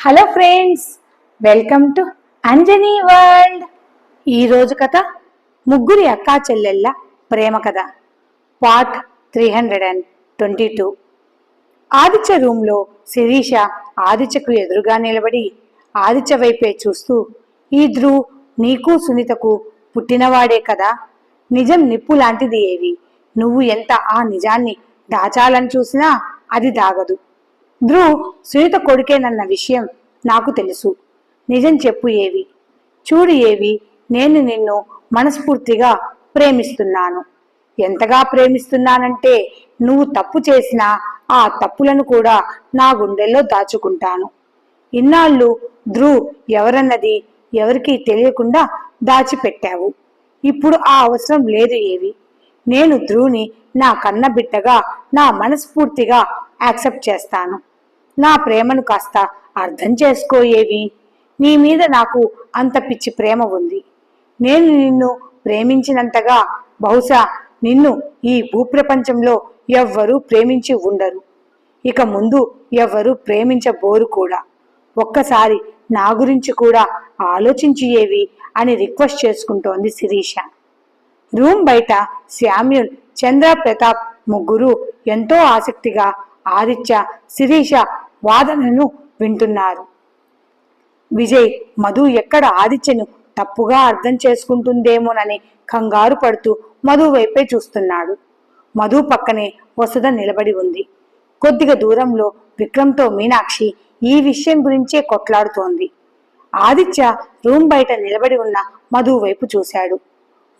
Hello friends welcome to Anjani world. ఈరోజు కథ ముగ్గురి అక్కా చెల్లెళ్ళ ప్రేమ కథ part three hundred and twenty two. Aditya రూమ్లో శిరీష ఆదిత్యకు ఎదురుగా నిలబడి ఆదిత్య వైపే చూస్తూ ఈ ధ్రువ్ నీకు సునీతకు పుట్టినవాడే కదా? నిజం నిప్పు లాంటిది ఏవి? నువ్వు ఎంత ఆ నిజాన్ని దాచాలని చూసినా అది దాగదు. ధ్రువ్ సునీత కొడుకేనన్న విషయం నాకు తెలుసు. నిజం చెప్పు ఏవి? చూడు ఏవి? నేను నిన్ను మనస్ఫూర్తిగా ప్రేమిస్తున్నాను. ఎంతగా ప్రేమిస్తున్నానంటే నువ్వు తప్పు చేసినా ఆ తప్పులను కూడా నా గుండెల్లో దాచుకుంటాను. ఇన్నాళ్ళు ధ్రువ్ ఎవరన్నది ఎవరికీ తెలియకుండా దాచిపెట్టావు. ఇప్పుడు ఆ అవసరం లేదు ఏవి? నేను ధ్రువుని నా కన్న బిడ్డగా నా మనస్ఫూర్తిగా యాక్సెప్ట్ చేస్తాను. నా ప్రేమను కాస్త అర్థం చేసుకోయేవి. నీ మీద నాకు అంత పిచ్చి ప్రేమ ఉంది. నేను నిన్ను ప్రేమించినంతగా బహుశా నిన్ను ఈ భూప్రపంచంలో ఎవ్వరూ ప్రేమించి ఉండరు. ఇక ముందు ఎవ్వరూ ప్రేమించబోరు కూడా. ఒక్కసారి నా గురించి కూడా ఆలోచించి ఏవి అని రిక్వెస్ట్ చేసుకుంటోంది శిరీష. రూమ్ బయట శామ్యుల్ చంద్ర ప్రతాప్ ముగ్గురు ఎంతో ఆసక్తిగా ఆదిత్య శిరీష వాదనను వింటున్నారు. విజయ్ మధు ఎక్కడ ఆదిత్యను తప్పుగా అర్థం చేసుకుంటుందేమోనని కంగారు పడుతూ మధు వైపే చూస్తున్నాడు. మధు పక్కనే వసుధ నిలబడి ఉంది. కొద్దిగా దూరంలో విక్రమ్తో మీనాక్షి ఈ విషయం గురించే కొట్లాడుతోంది. ఆదిత్య రూమ్ బయట నిలబడి ఉన్న మధు వైపు చూశాడు.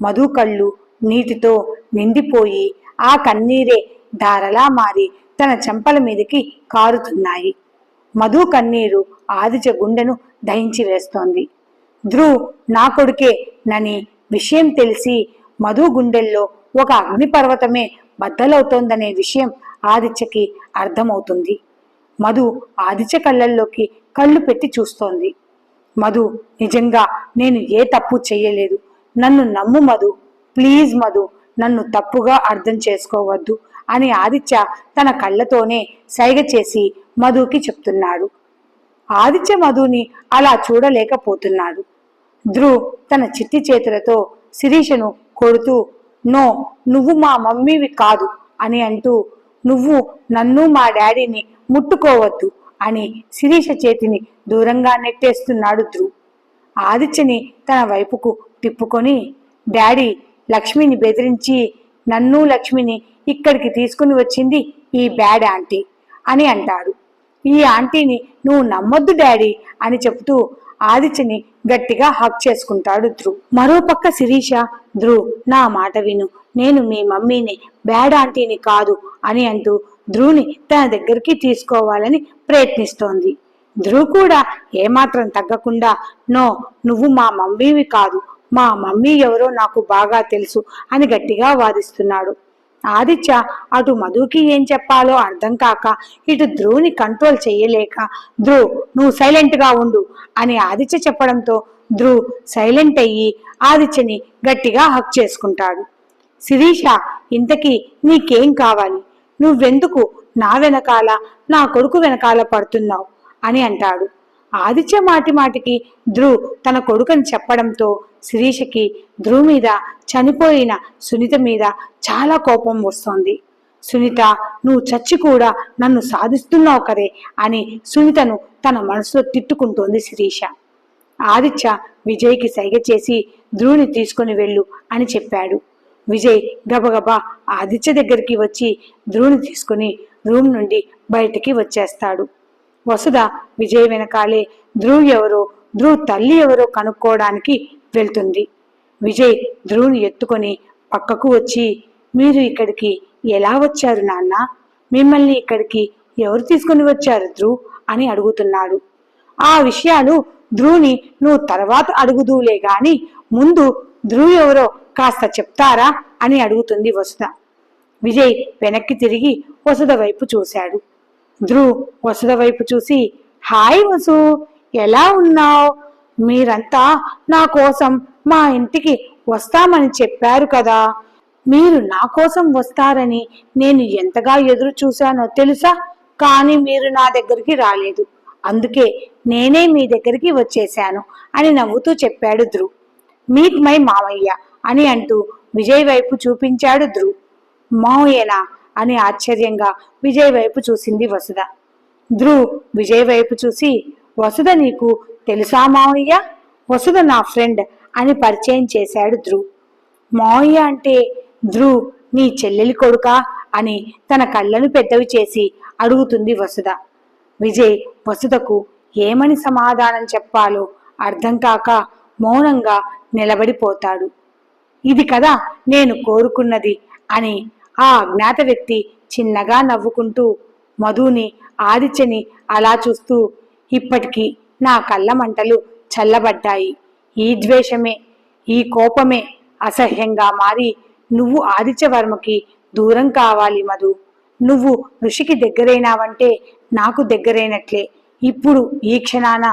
మధు కళ్ళు నీటితో నిండిపోయి ఆ కన్నీరే ధారలా మారి తన చెంపల మీదకి కారుతున్నాయి. మధు కన్నీరు ఆదిత్య గుండెను దహించి వేస్తోంది. ధ్రువ్ నా కొడుకే నని విషయం తెలిసి మధు గుండెల్లో ఒక అగ్నిపర్వతమే బద్దలవుతోందనే విషయం ఆదిత్యకి అర్థమవుతుంది. మధు ఆదిత్య కళ్ళల్లోకి కళ్ళు పెట్టి చూస్తోంది. మధు నిజంగా నేను ఏ తప్పు చేయలేదు నన్ను నమ్ము మధు. ప్లీజ్ మధు నన్ను తప్పుగా అర్థం చేసుకోవద్దు. అని ఆదిత్య తన కళ్ళతోనే సైగ చేసి మధుకి చెప్తున్నాడు. ఆదిత్య మధుని అలా చూడలేకపోతున్నాడు. ధ్రువ్ తన చిట్టి చేతులతో శిరీషను కొడుతూ నో నువ్వు మా మమ్మీవి కాదు అని అంటూ నువ్వు నన్ను మా డాడీని ముట్టుకోవద్దు అని శిరీష చేతిని దూరంగా నెట్టేస్తున్నాడు ధ్రువ్ ఆదిత్యని తన వైపుకు తిప్పుకొని డాడీ లక్ష్మిని బెదిరించి నన్ను లక్ష్మిని ఇక్కడికి తీసుకుని వచ్చింది ఈ బ్యాడ్ ఆంటీ అని అంటాడు ఈ ఆంటీని నువ్వు నమ్మొద్దు డాడీ అని చెబుతూ ఆదిత్యని గట్టిగా హక్ చేసుకుంటాడు ధ్రువ్. మరోపక్క శిరీష ధ్రువ్ నా మాట విను. నేను మీ మమ్మీని బ్యాడ్ ఆంటీని కాదు అని అంటూ ధ్రువ్ని తన దగ్గరికి తీసుకోవాలని ప్రయత్నిస్తోంది. ధ్రువ్ కూడా ఏమాత్రం తగ్గకుండా నో నువ్వు మా మమ్మీవి కాదు. మా మమ్మీ ఎవరో నాకు బాగా తెలుసు అని గట్టిగా వాదిస్తున్నాడు. ఆదిత్య అటు మధుకి ఏం చెప్పాలో అర్థం కాక ఇటు ధ్రువుని కంట్రోల్ చేయలేక ధ్రువ్ నువ్వు సైలెంట్గా ఉండు అని ఆదిత్య చెప్పడంతో ధ్రువ్ సైలెంట్ అయ్యి ఆదిత్యని గట్టిగా హక్ చేసుకుంటాడు. శిరీష ఇంతకీ నీకేం కావాలి? నువ్వెందుకు నా వెనకాల నా కొడుకు వెనకాల పడుతున్నావు? అని అంటాడు. ఆదిత్య మాటి మాటికి ధ్రువ్ తన కొడుకని చెప్పడంతో శిరీషకి ధ్రువ్ మీద చనిపోయిన సునీత మీద చాలా కోపం వస్తోంది. సునీత నువ్వు చచ్చి కూడా నన్ను సాధిస్తున్నావు కదే అని సునీతను తన మనసులో తిట్టుకుంటోంది శిరీష. ఆదిత్య విజయ్కి సైగ చేసి ధ్రువుని తీసుకుని వెళ్ళు అని చెప్పాడు. విజయ్ గబగబా ఆదిత్య దగ్గరికి వచ్చి ధ్రువుని తీసుకుని రూమ్ నుండి బయటికి వచ్చేస్తాడు. వసుధ విజయ్ వెనకాలే ధ్రువ్ ఎవరో ధ్రువ్ తల్లి ఎవరో కనుక్కోవడానికి వెళ్తుంది. విజయ్ ధ్రువుని ఎత్తుకొని పక్కకు వచ్చి మీరు ఇక్కడికి ఎలా వచ్చారు నాన్న? మిమ్మల్ని ఇక్కడికి ఎవరు తీసుకుని వచ్చారు ధ్రువ్? అని అడుగుతున్నాడు. ఆ విషయాలు ధ్రువుని నువ్వు తర్వాత అడుగుదూలే గాని ముందు ధ్రువ్ ఎవరో కాస్త చెప్తారా? అని అడుగుతుంది వసుధ. విజయ్ వెనక్కి తిరిగి వసుధ వైపు చూశాడు. ధ్రువ్ వసుధ వైపు చూసి హాయ్ వసు ఎలా ఉన్నావు? మీరంతా నా కోసం మా ఇంటికి వస్తామని చెప్పారు కదా. మీరు నా కోసం వస్తారని నేను ఎంతగా ఎదురు చూశానో తెలుసా? కానీ మీరు నా దగ్గరికి రాలేదు. అందుకే నేనే మీ దగ్గరికి వచ్చేశాను అని నవ్వుతూ చెప్పాడు ధ్రువ్. మీట్ మై మామయ్య అని అంటూ విజయ్ వైపు చూపించాడు ధ్రువ్. మావయ్యనా అని ఆశ్చర్యంగా విజయ్ వైపు చూసింది వసుధ. ధ్రువ్ విజయ్ వైపు చూసి వసుధ నీకు తెలుసా మావయ్య? వసుధ నా ఫ్రెండ్ అని పరిచయం చేశాడు ధ్రువ్. మావయ్య అంటే ధ్రువ్ నీ చెల్లెలి కొడుకా అని తన కళ్ళను పెద్దవి చేసి అడుగుతుంది వసుధ. విజయ్ వసుధకు ఏమని సమాధానం చెప్పాలో అర్థం కాక మౌనంగా నిలబడిపోతాడు. ఇది కదా నేను కోరుకున్నది అని ఆ అజ్ఞాత వ్యక్తి చిన్నగా నవ్వుకుంటూ మధుని ఆదిత్యని అలా చూస్తూ ఇప్పటికీ నా కళ్ళ మంటలు చల్లబడ్డాయి. ఈ ద్వేషమే ఈ కోపమే అసహ్యంగా మారి నువ్వు ఆదిత్యవర్మకి దూరం కావాలి మధు. నువ్వు ఋషికి దగ్గరైనావంటే నాకు దగ్గరైనట్లే. ఇప్పుడు ఈ క్షణాన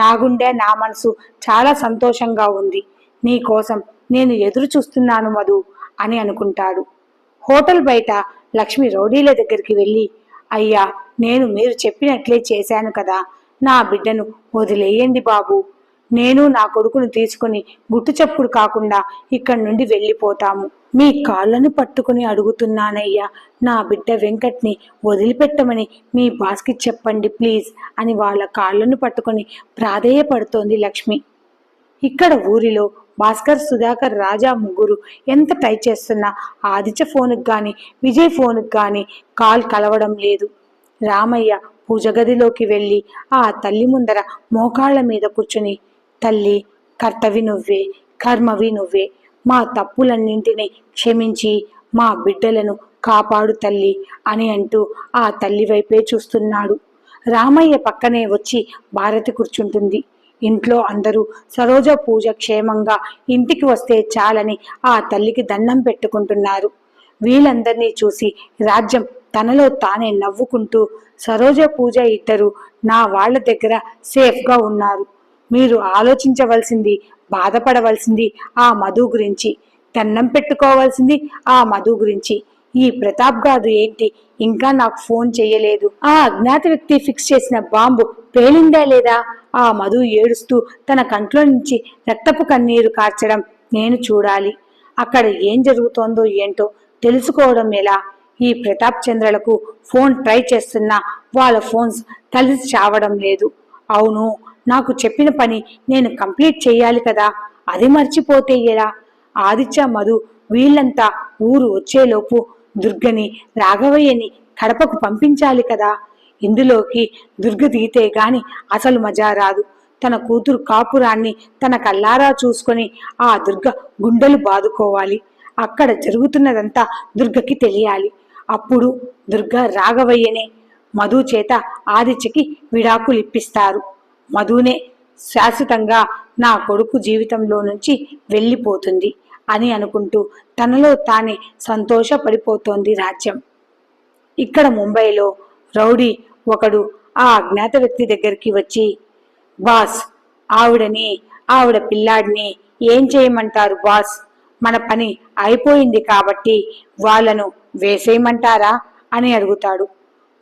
నా గుండె నా మనసు చాలా సంతోషంగా ఉంది. నీ కోసం నేను ఎదురు చూస్తున్నాను మధు అని అనుకుంటాడు. హోటల్ బయట లక్ష్మి రౌడీల దగ్గరికి వెళ్ళి అయ్యా నేను మీరు చెప్పినట్లే చేశాను కదా నా బిడ్డను వదిలేయండి బాబు. నేను నా కొడుకును తీసుకుని గుట్టు చప్పుడు కాకుండా ఇక్కడి నుండి వెళ్ళిపోతాము. మీ కాళ్ళను పట్టుకుని అడుగుతున్నానయ్యా నా బిడ్డ వెంకట్ని వదిలిపెట్టమని మీ బాస్కి చెప్పండి ప్లీజ్ అని వాళ్ళ కాళ్ళను పట్టుకొని ప్రాధేయపడుతోంది లక్ష్మి. ఇక్కడ ఊరిలో భాస్కర్ సుధాకర్ రాజా ముగ్గురు ఎంత ట్రై చేస్తున్నా ఆదిత్య ఫోన్కి కానీ విజయ్ ఫోన్కి కానీ కాల్ కలవడం లేదు. రామయ్య పూజ గదిలోకి వెళ్ళి ఆ తల్లి ముందర మోకాళ్ళ మీద కూర్చుని తల్లి కర్తవి నువ్వే కర్మవి నువ్వే. మా తప్పులన్నింటినీ క్షమించి మా బిడ్డలను కాపాడు తల్లి అని అంటూ ఆ తల్లి వైపే చూస్తున్నాడు. రామయ్య పక్కనే వచ్చి భారతి కూర్చుంటుంది. ఇంట్లో అందరూ సరోజ పూజ క్షేమంగా ఇంటికి వస్తే చాలని ఆ తల్లికి దండం పెట్టుకుంటున్నారు. వీళ్ళందరినీ చూసి రాజ్యం తనలో తానే నవ్వుకుంటూ సరోజ పూజ ఇద్దరు నా వాళ్ళ దగ్గర సేఫ్గా ఉన్నారు. మీరు ఆలోచించవలసింది బాధపడవలసింది ఆ మధు గురించి దండం పెట్టుకోవాల్సింది ఆ మధు గురించి. ఈ ప్రతాప్ గారు ఏంటి? ఇంకా నాకు ఫోన్ చేయలేదు. ఆ అజ్ఞాత వ్యక్తి ఫిక్స్ చేసిన బాంబు పేలిందా లేదా? ఆ మధు ఏడుస్తూ తన కంట్లో నుంచి రక్తపు కన్నీరు కార్చడం నేను చూడాలి. అక్కడ ఏం జరుగుతోందో ఏంటో తెలుసుకోవడం ఎలా? ఈ ప్రతాప్ చంద్రలకు ఫోన్ ట్రై చేస్తున్నా వాళ్ళ ఫోన్స్ కలిసి చావడం లేదు. అవును నాకు చెప్పిన పని నేను కంప్లీట్ చేయాలి కదా? అది మర్చిపోతే ఎలా? ఆదిత్య మధు వీళ్ళంతా ఊరు వచ్చేలోపు దుర్గని రాఘవయ్యని కడపకు పంపించాలి కదా? ఇందులోకి దుర్గ దిగితే గాని అసలు మజా రాదు. తన కూతురు కాపురాన్ని తన కల్లారా చూసుకొని ఆ దుర్గ గుండెలు బాదుకోవాలి. అక్కడ జరుగుతున్నదంతా దుర్గకి తెలియాలి. అప్పుడు దుర్గ రాఘవయ్యనే మధు చేత ఆదిత్యకి విడాకులు ఇప్పిస్తారు. మధునే శాశ్వతంగా నా కొడుకు జీవితంలో నుంచి వెళ్ళిపోతుంది. అని అనుకుంటూ తనలో తానే సంతోషపడిపోతోంది రాజ్యం. ఇక్కడ ముంబైలో రౌడీ ఒకడు ఆ అజ్ఞాత వ్యక్తి దగ్గరికి వచ్చి బాస్ ఆవిడని ఆవిడ పిల్లాడిని ఏం చేయమంటారు బాస్? మన పని అయిపోయింది కాబట్టి వాళ్ళను వేసేయమంటారా? అని అడుగుతాడు.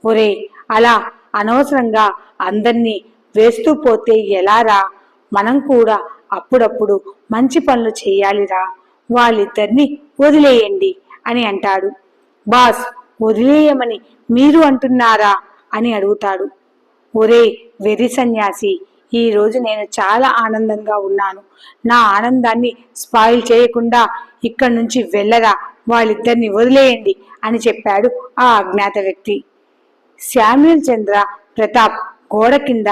ఒరే అలా అనవసరంగా అందర్నీ వేస్తూ పోతే ఎలారా మనం కూడా అప్పుడప్పుడు మంచి పనులు చేయాలిరా. వాళ్ళిద్దరిని వదిలేయండి అని అంటాడు. బాస్ వదిలేయమని మీరు అంటున్నారా అని అడుగుతాడు. ఒరే వెర్రి సన్యాసి ఈరోజు నేను చాలా ఆనందంగా ఉన్నాను. నా ఆనందాన్ని స్పాయిల్ చేయకుండా ఇక్కడి నుంచి వెళ్ళరా వాళ్ళిద్దరిని వదిలేయండి అని చెప్పాడు ఆ అజ్ఞాత వ్యక్తి. శామ్యుల్ చంద్ర ప్రతాప్ గోడ కింద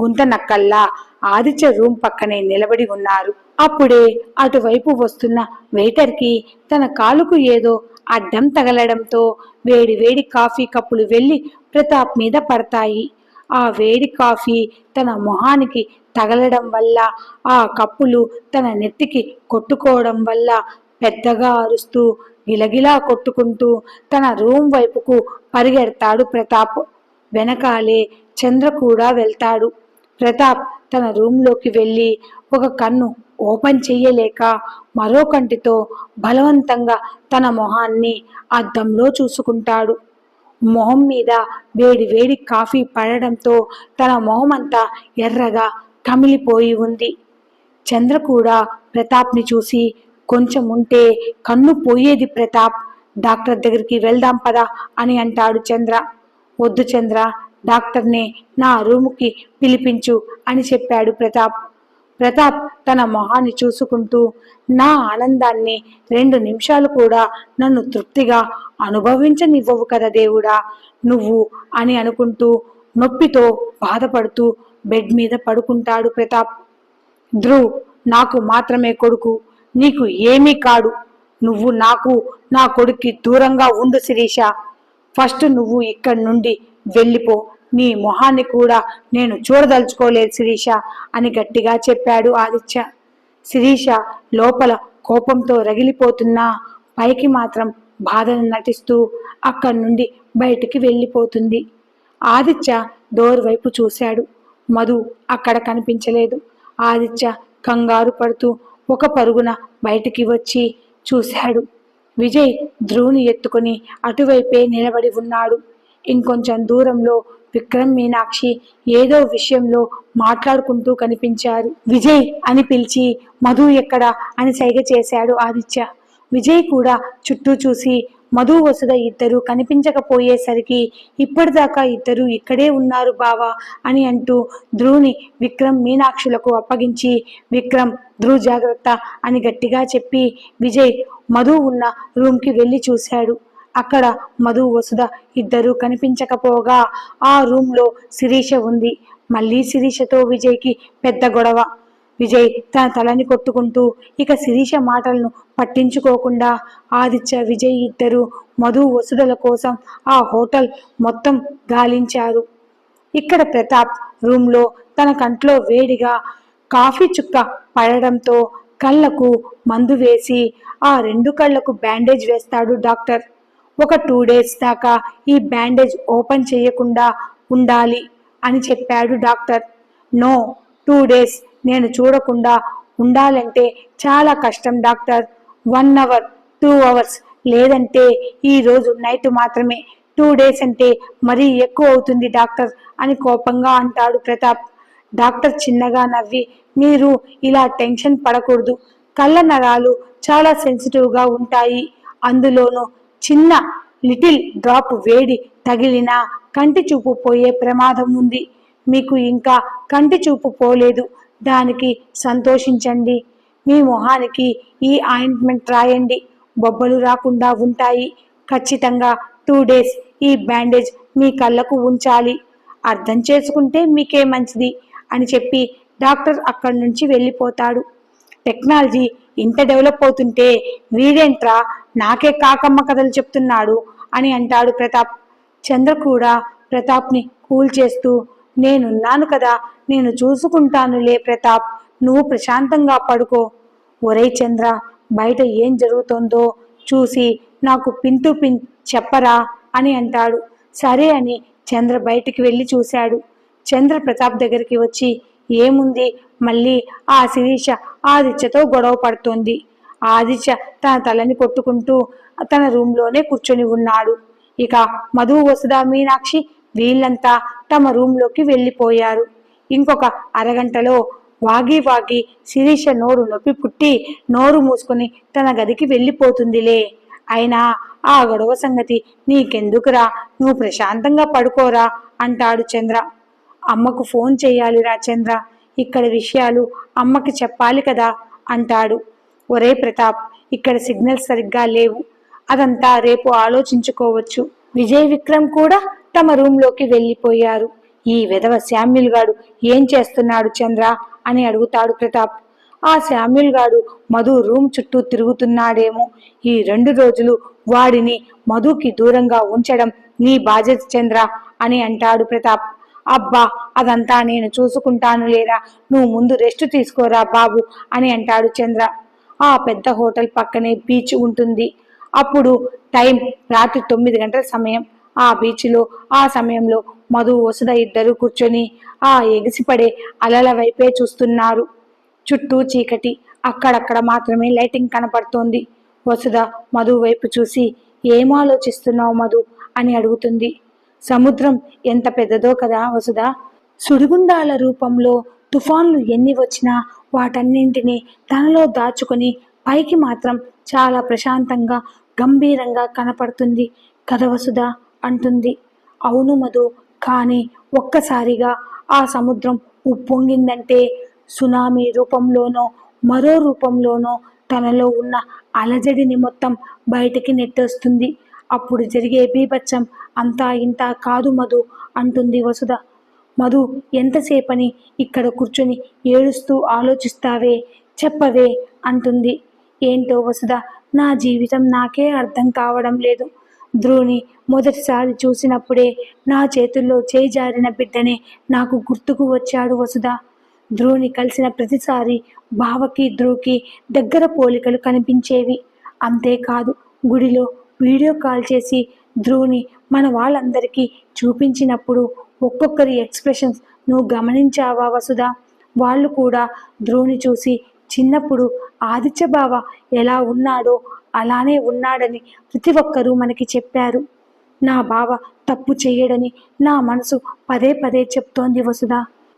గుంత నక్కల్లా ఆదిత్య రూమ్ పక్కనే నిలబడి ఉన్నారు. అప్పుడే అటువైపు వస్తున్న వెయిటర్కి తన కాలుకు ఏదో అడ్డం తగలడంతో వేడి వేడి కాఫీ కప్పులు వెళ్ళి ప్రతాప్ మీద పడతాయి. ఆ వేడి కాఫీ తన మొహానికి తగలడం వల్ల ఆ కప్పులు తన నెత్తికి కొట్టుకోవడం వల్ల పెద్దగా అరుస్తూ గిలగిలా కొట్టుకుంటూ తన రూమ్ వైపుకు పరిగెడతాడు ప్రతాప్. వెనకాలే చంద్ర కూడా వెళ్తాడు. ప్రతాప్ తన రూంలోకి వెళ్ళి ఒక కన్ను ఓపెన్ చెయ్యలేక మరో కంటితో బలవంతంగా తన మొహాన్ని అద్దంలో చూసుకుంటాడు. మొహం మీద వేడి వేడి కాఫీ పడడంతో తన మొహమంతా ఎర్రగా కమిలిపోయి ఉంది. చంద్ర కూడా ప్రతాప్ని చూసి కొంచెం ఉంటే కన్ను పోయేది ప్రతాప్ డాక్టర్ దగ్గరికి వెళ్దాం పదా అని అంటాడు చంద్ర. వద్దు చంద్ర డాక్టర్నే నా రూముకి పిలిపించు అని చెప్పాడు ప్రతాప్. ప్రతాప్ తన మొహాన్ని చూసుకుంటూ నా ఆనందాన్ని రెండు నిమిషాలు కూడా నన్ను తృప్తిగా అనుభవించనివ్వవు కదా దేవుడా నువ్వు అని అనుకుంటూ నొప్పితో బాధపడుతూ బెడ్ మీద పడుకుంటాడు ప్రతాప్. ధ్రువ్ నాకు మాత్రమే కొడుకు నీకు ఏమీ కాడు నువ్వు నాకు నా కొడుక్కి దూరంగా ఉండు శిరీష. ఫస్ట్ నువ్వు ఇక్కడి నుండి వెళ్ళిపో. నీ మొహాన్ని కూడా నేను చూడదలుచుకోలేదు శిరీష అని గట్టిగా చెప్పాడు ఆదిత్య. శిరీష లోపల కోపంతో రగిలిపోతున్నా పైకి మాత్రం బాధను నటిస్తూ అక్కడి నుండి బయటికి వెళ్ళిపోతుంది. ఆదిత్య డోర్ వైపు చూశాడు. మధు అక్కడ కనిపించలేదు. ఆదిత్య కంగారు పడుతూ ఒక పరుగున బయటికి వచ్చి చూశాడు. విజయ్ ధ్రువుని ఎత్తుకొని అటువైపే నిలబడి ఉన్నాడు. ఇంకొంచెం దూరంలో విక్రమ్ మీనాక్షి ఏదో విషయంలో మాట్లాడుకుంటూ కనిపించారు. విజయ్ అని పిలిచి మధు ఎక్కడ అని సైగ చేశాడు ఆదిత్య. విజయ్ కూడా చుట్టూ చూసి మధు వసుధ ఇద్దరు కనిపించకపోయేసరికి ఇప్పటిదాకా ఇద్దరు ఇక్కడే ఉన్నారు బావా అని అంటూ ధ్రువుని విక్రమ్ మీనాక్షులకు అప్పగించి విక్రమ్ ధ్రువ్ జాగ్రత్త అని గట్టిగా చెప్పి విజయ్ మధు ఉన్న రూమ్కి వెళ్ళి చూశాడు. అక్కడ మధు వసుధ ఇద్దరూ కనిపించకపోగా ఆ రూమ్లో శిరీష ఉంది. మళ్ళీ శిరీషతో విజయ్కి పెద్ద గొడవ. విజయ్ తన తలని కొట్టుకుంటూ ఇక శిరీష మాటలను పట్టించుకోకుండా ఆదిత్య విజయ్ ఇద్దరు మధు వసుదల కోసం ఆ హోటల్ మొత్తం గాలించారు. ఇక్కడ ప్రతాప్ రూమ్లో తన కంట్లో వేడిగా కాఫీ చుక్క పడడంతో కళ్ళకు మందు వేసి ఆ రెండు కళ్ళకు బ్యాండేజ్ వేస్తాడు డాక్టర్. ఒక టూ డేస్ దాకా ఈ బ్యాండేజ్ ఓపెన్ చేయకుండా ఉండాలి అని చెప్పాడు డాక్టర్. నో టూ డేస్ నేను చూడకుండా ఉండాలంటే చాలా కష్టం doctor. One hour two hours లేదంటే ఈరోజు నైట్ మాత్రమే టూ డేస్ అంటే మరీ ఎక్కువ అవుతుంది డాక్టర్ అని కోపంగా అంటాడు ప్రతాప్. డాక్టర్ చిన్నగా నవ్వి మీరు ఇలా టెన్షన్ పడకూడదు. కళ్ళ నరాలు చాలా సెన్సిటివ్గా ఉంటాయి. అందులోనూ చిన్న లిటిల్ డ్రాప్ వేడి తగిలినా కంటి చూపు పోయే ప్రమాదం ఉంది. మీకు ఇంకా కంటి చూపు పోలేదు. దానికి సంతోషించండి. మీ మొహానికి ఈ ఆయింట్మెంట్ రాయండి. బొబ్బలు రాకుండా ఉంటాయి. ఖచ్చితంగా టూ డేస్ ఈ బ్యాండేజ్ మీ కళ్ళకు ఉంచాలి. అర్థం చేసుకుంటే మీకే మంచిది అని చెప్పి డాక్టర్ అక్కడి నుంచి వెళ్ళిపోతాడు. టెక్నాలజీ ఇంత డెవలప్ అవుతుంటే వీడేంట్రా నాకే కాకమ్మ కథలు చెప్తున్నాడు అని అంటాడు ప్రతాప్. చంద్ర కూడా ప్రతాప్ని కూల్ చేస్తూ నేనున్నాను కదా నేను చూసుకుంటానులే ప్రతాప్ నువ్వు ప్రశాంతంగా పడుకో. ఒరేయ్ చంద్ర బయట ఏం జరుగుతోందో చూసి నాకు పిన్ టు పిన్ చెప్పరా అని అంటాడు. సరే అని చంద్ర బయటికి వెళ్ళి చూశాడు. చంద్ర ప్రతాప్ దగ్గరికి వచ్చి ఏముంది? మళ్ళీ ఆ శిరీష ఆదిత్యతో గొడవ పడుతోంది. ఆదిత్య తన తలని కొట్టుకుంటూ తన రూమ్లోనే కూర్చొని ఉన్నాడు. ఇక మధు వసుదా మీనాక్షి వీళ్ళంతా తమ రూమ్లోకి వెళ్ళిపోయారు. ఇంకొక అరగంటలో వాగి వాగి శిరీష నోరు నొప్పి పుట్టి నోరు మూసుకొని తన గదికి వెళ్ళిపోతుందిలే. అయినా ఆ గొడవ సంగతి నీకెందుకురా? నువ్వు ప్రశాంతంగా పడుకోరా? అంటాడు చంద్ర. అమ్మకు ఫోన్ చేయాలిరా చంద్ర. ఇక్కడ విషయాలు అమ్మకి చెప్పాలి కదా అంటాడు. ఒరే ప్రతాప్ ఇక్కడ సిగ్నల్ సరిగ్గా లేవు. అదంతా రేపు ఆలోచించుకోవచ్చు. విజయ్ విక్రమ్ కూడా తమ రూంలోకి వెళ్ళిపోయారు. ఈ విధవ శామ్యుల్ గాడు ఏం చేస్తున్నాడు చంద్ర అని అడుగుతాడు ప్రతాప్. ఆ శామ్యుల్ గాడు మధు రూమ్ చుట్టూ తిరుగుతున్నాడేమో. ఈ రెండు రోజులు వాడిని మధుకి దూరంగా ఉంచడం నీ బాధ్యత చంద్ర అని అంటాడు ప్రతాప్. అబ్బా అదంతా నేను చూసుకుంటాను లేరా? నువ్వు ముందు రెస్ట్ తీసుకోరా బాబు అని అంటాడు చంద్ర. ఆ పెద్ద హోటల్ పక్కనే బీచ్ ఉంటుంది. అప్పుడు టైం రాత్రి తొమ్మిది గంటల సమయం. ఆ బీచ్లో ఆ సమయంలో మధు వసుధ ఇద్దరు కూర్చొని ఆ ఎగిసిపడే అలల వైపే చూస్తున్నారు. చుట్టూ చీకటి. అక్కడక్కడ మాత్రమే లైటింగ్ కనపడుతోంది. వసుధ మధు వైపు చూసి ఏం ఆలోచిస్తున్నావు మధు? అని అడుగుతుంది. సముద్రం ఎంత పెద్దదో కదా వసుధ. సుడిగుండాల రూపంలో తుఫాన్లు ఎన్ని వచ్చినా వాటన్నింటినీ తనలో దాచుకొని పైకి మాత్రం చాలా ప్రశాంతంగా గంభీరంగా కనపడుతుంది. కథ వసుధ అంటుంది. అవును మధు కానీ ఒక్కసారిగా ఆ సముద్రం ఉప్పొంగిందంటే సునామీ రూపంలోనో మరో రూపంలోనో తనలో ఉన్న అలజడిని మొత్తం బయటికి నెట్టేస్తుంది. అప్పుడు జరిగే బీభత్సం అంతా ఇంత కాదు మధు అంటుంది వసుధ. మధు ఎంతసేపని ఇక్కడ కూర్చొని ఏడుస్తూ ఆలోచిస్తావే చెప్పవే అంటుంది. ఏంటో వసుధ నా జీవితం నాకే అర్థం కావడం లేదు. ధ్రువుని మొదటిసారి చూసినప్పుడే నా చేతుల్లో చేజారిన బిడ్డనే నాకు గుర్తుకు వచ్చాడు వసుధ. ధ్రువుని కలిసిన ప్రతిసారి బావకి ధ్రువుకి దగ్గర పోలికలు కనిపించేవి. అంతేకాదు గుడిలో వీడియో కాల్ చేసి ధ్రువుని మన వాళ్ళందరికీ చూపించినప్పుడు ఒక్కొక్కరి ఎక్స్ప్రెషన్స్ నువ్వు గమనించావా వసుధా? వాళ్ళు కూడా ధ్రువుని చూసి చిన్నప్పుడు ఆదిత్య బావ ఎలా ఉన్నాడో అలానే ఉన్నాడని ప్రతి ఒక్కరూ మనకి చెప్పారు. నా బావ తప్పు చేయడని నా మనసు పదే పదే చెప్తోంది వసుధ.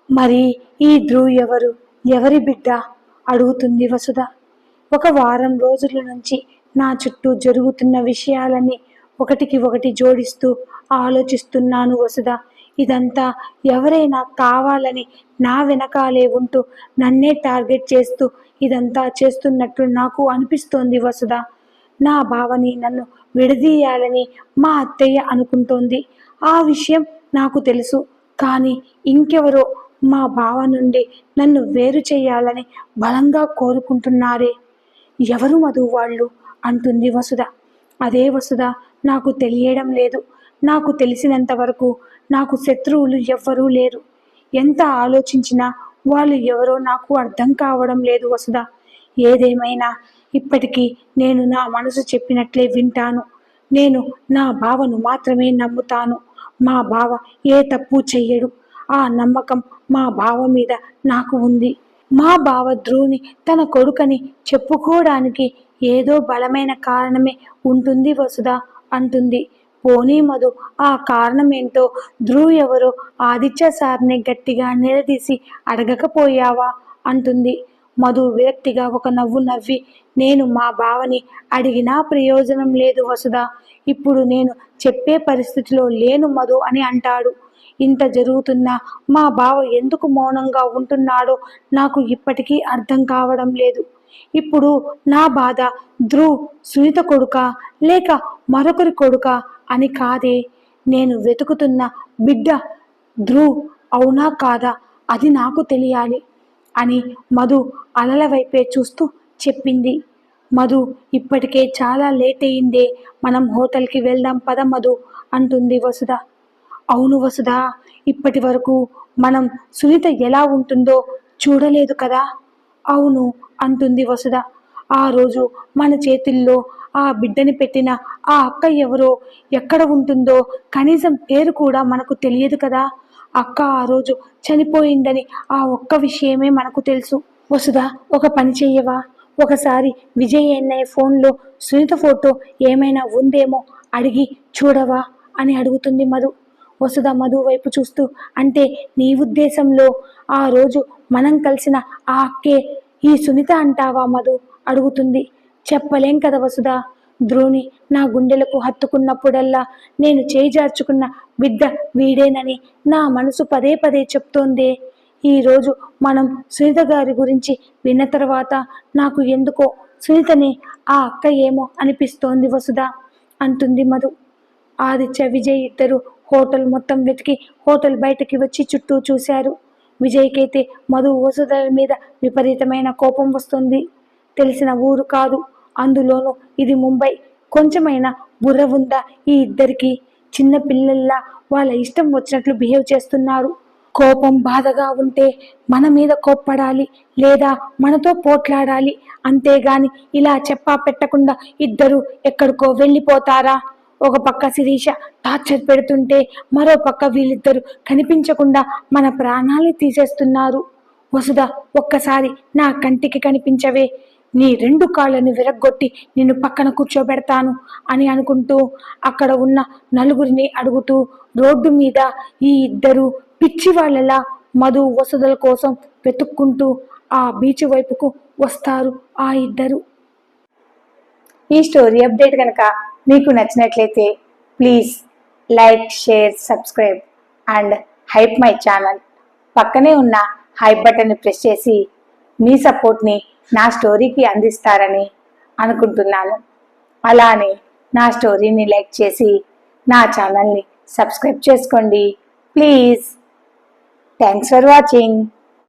మరి ఈ ధ్రువ్ ఎవరు? ఎవరి బిడ్డ? అడుగుతుంది వసుధ. ఒక వారం రోజుల నుంచి నా చుట్టూ జరుగుతున్న విషయాలన్నీ ఒకటికి ఒకటి జోడిస్తూ ఆలోచిస్తున్నాను వసుధ. ఇదంతా ఎవరైనా కావాలని నా వెనకాలే ఉంటూ నన్నే టార్గెట్ చేస్తూ ఇదంతా చేస్తున్నట్లు నాకు అనిపిస్తోంది వసుధ. నా బావని నన్ను విడదీయాలని మా అత్తయ్య అనుకుంటోంది. ఆ విషయం నాకు తెలుసు. కానీ ఇంకెవరో మా బావ నుండి నన్ను వేరు చేయాలని బలంగా కోరుకుంటున్నారే. ఎవరు మధు వాళ్ళు అంటుంది వసుధ. అదే వసుధ నాకు తెలియడం లేదు. నాకు తెలిసినంత వరకు నాకు శత్రువులు ఎవ్వరూ లేరు. ఎంత ఆలోచించినా వాళ్ళు ఎవరో నాకు అర్థం కావడం లేదు వసుధ. ఏదేమైనా ఇప్పటికీ నేను నా మనసు చెప్పినట్లే వింటాను. నేను నా బావను మాత్రమే నమ్ముతాను. మా బావ ఏ తప్పు చెయ్యడు. ఆ నమ్మకం మా బావ మీద నాకు ఉంది. మా బావ ధ్రువుని తన కొడుకని చెప్పుకోవడానికి ఏదో బలమైన కారణమే ఉంటుంది వసుధ అంటుంది. పోనీ మధు ఆ కారణమేంటో ధ్రువ్ ఎవరో ఆదిత్య సార్ని గట్టిగా నిలదీసి అడగకపోయావా? అంటుంది. మధు విరక్తిగా ఒక నవ్వు నవ్వి నేను మా బావని అడిగినా ప్రయోజనం లేదు వసుధ. ఇప్పుడు నేను చెప్పే పరిస్థితిలో లేను మధు అని అంటాడు. ఇంత జరుగుతున్నా మా బావ ఎందుకు మౌనంగా ఉంటున్నాడో నాకు ఇప్పటికీ అర్థం కావడం లేదు. ఇప్పుడు నా బాధ ధ్రువ్ సునీత కొడుక లేక మరొకరి కొడుక అని కాదే. నేను వెతుకుతున్న బిడ్డ ధ్రువ్ అవునా కాదా? అది నాకు తెలియాలి అని మధు అలల వైపే చూస్తూ చెప్పింది. మధు ఇప్పటికే చాలా లేట్ అయిందే మనం హోటల్కి వెళ్దాం పద మధు అంటుంది వసుధ. అవును వసుధ ఇప్పటి వరకు మనం సునీత ఎలా ఉంటుందో చూడలేదు కదా? అవును అంటుంది వసుధ. ఆ రోజు మన చేతుల్లో ఆ బిడ్డని పెట్టిన ఆ అక్క ఎవరో ఎక్కడ ఉంటుందో కనీసం పేరు కూడా మనకు తెలియదు కదా. అక్క ఆ రోజు చనిపోయిందని ఆ ఒక్క విషయమే మనకు తెలుసు. వసుదా ఒక పని చెయ్యవా? ఒకసారి విజయ్ అన్నయ్య ఫోన్లో సునీత ఫోటో ఏమైనా ఉందేమో అడిగి చూడవా అని అడుగుతుంది మధు. వసుధ మధు వైపు చూస్తూ అంటే నీ ఉద్దేశంలో ఆ రోజు మనం కలిసిన ఆ అక్కే ఈ సునీత అంటావా మధు? అడుగుతుంది. చెప్పలేం కదా వసుధా. ద్రోణి నా గుండెలకు హత్తుకున్నప్పుడల్లా నేను చేజార్చుకున్న బిడ్డ వీడేనని నా మనసు పదే పదే చెప్తోందే. ఈరోజు మనం సునీత గారి గురించి విన్న తర్వాత నాకు ఎందుకో సునీతని ఆ అక్క ఏమో అనిపిస్తోంది వసుధ అంటుంది మధు. ఆదిత్య విజయ్ ఇద్దరు హోటల్ మొత్తం వెతికి హోటల్ బయటకి వచ్చి చుట్టూ చూశారు. విజయ్కైతే మధు వసుధ మీద విపరీతమైన కోపం వస్తుంది. తెలిసిన ఊరు కాదు. అందులోనూ ఇది ముంబై. కొంచెమైనా బుర్ర ఉందా ఈ ఇద్దరికి? చిన్న పిల్లల్లా వాళ్ళ ఇష్టం వచ్చినట్లు బిహేవ్ చేస్తున్నారు. కోపం బాధగా ఉంటే మన మీద కోప్పడాలి లేదా మనతో పోట్లాడాలి. అంతేగాని ఇలా చెప్పా పెట్టకుండా ఇద్దరు ఎక్కడికో వెళ్ళిపోతారా? ఒక పక్క శిరీష టార్చర్ పెడుతుంటే మరో పక్క వీళ్ళిద్దరు కనిపించకుండా మన ప్రాణాలని తీసేస్తున్నారు. వసుధ ఒక్కసారి నా కంటికి కనిపించవే. నీ రెండు కాళ్ళని విరగ్గొట్టి నిన్ను పక్కన కూర్చోబెడతాను అని అనుకుంటూ అక్కడ ఉన్న నలుగురిని అడుగుతూ రోడ్డు మీద ఈ ఇద్దరు పిచ్చి వాళ్ళలా మధు వసతుల కోసం వెతుక్కుంటూ ఆ బీచ్ వైపుకు వస్తారు ఆ ఇద్దరు. ఈ స్టోరీ అప్డేట్ కనుక మీకు నచ్చినట్లయితే please like share subscribe and hype my channel. పక్కనే ఉన్న హైప్ బటన్ని ప్రెస్ చేసి మీ సపోర్ట్ని నా స్టోరీకి అందిస్తారని అనుకుంటున్నాను. అలానే నా స్టోరీని లైక్ చేసి నా ఛానల్ని సబ్స్క్రైబ్ చేసుకోండి. ప్లీజ్. Thanks for watching.